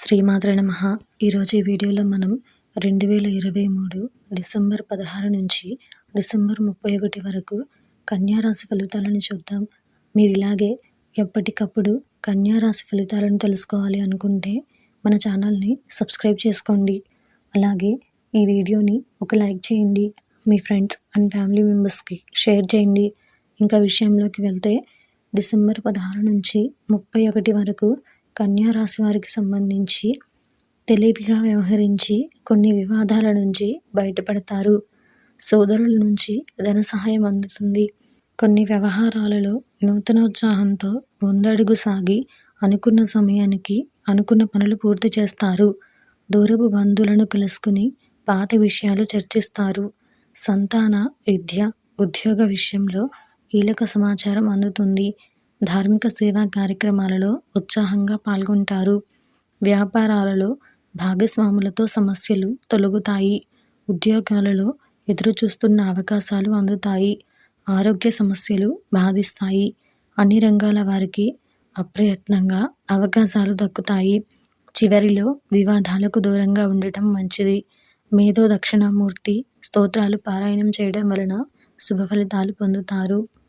శ్రీమాత్రే నమ. ఈరోజు ఈ వీడియోలో మనం రెండు వేల ఇరవై మూడు డిసెంబర్ పదహారు నుంచి డిసెంబర్ ముప్పై ఒకటి వరకు కన్యారాశి ఫలితాలను చూద్దాం. మీరు ఇలాగే ఎప్పటికప్పుడు కన్యారాశి ఫలితాలను తెలుసుకోవాలి అనుకుంటే మన ఛానల్ని సబ్స్క్రైబ్ చేసుకోండి. అలాగే ఈ వీడియోని ఒక లైక్ చేయండి. మీ ఫ్రెండ్స్ అండ్ ఫ్యామిలీ మెంబర్స్కి షేర్ చేయండి. ఇంకా విషయంలోకి వెళ్తే డిసెంబర్ పదహారు నుంచి ముప్పై ఒకటి వరకు రాశి వారికి సంబంధించి తెలివిగా వ్యవహరించి కొన్ని వివాదాల నుంచి బయటపడతారు. సోదరుల నుంచి ధన సహాయం అందుతుంది. కొన్ని వ్యవహారాలలో నూతనోత్సాహంతో ముందడుగు సాగి అనుకున్న సమయానికి అనుకున్న పనులు పూర్తి చేస్తారు. దూరపు బంధువులను కలుసుకుని పాత విషయాలు చర్చిస్తారు. సంతాన విద్య ఉద్యోగ విషయంలో కీలక సమాచారం అందుతుంది. ధార్మిక సేవా కార్యక్రమాలలో ఉత్సాహంగా పాల్గొంటారు. వ్యాపారాలలో భాగస్వాములతో సమస్యలు తొలగుతాయి. ఉద్యోగాలలో ఎదురుచూస్తున్న అవకాశాలు అందుతాయి. ఆరోగ్య సమస్యలు బాధిస్తాయి. అన్ని రంగాల వారికి అప్రయత్నంగా అవకాశాలు దక్కుతాయి. చివరిలో వివాదాలకు దూరంగా ఉండటం మంచిది. మేధో దక్షిణామూర్తి స్తోత్రాలు పారాయణం చేయడం వలన శుభ ఫలితాలు పొందుతారు.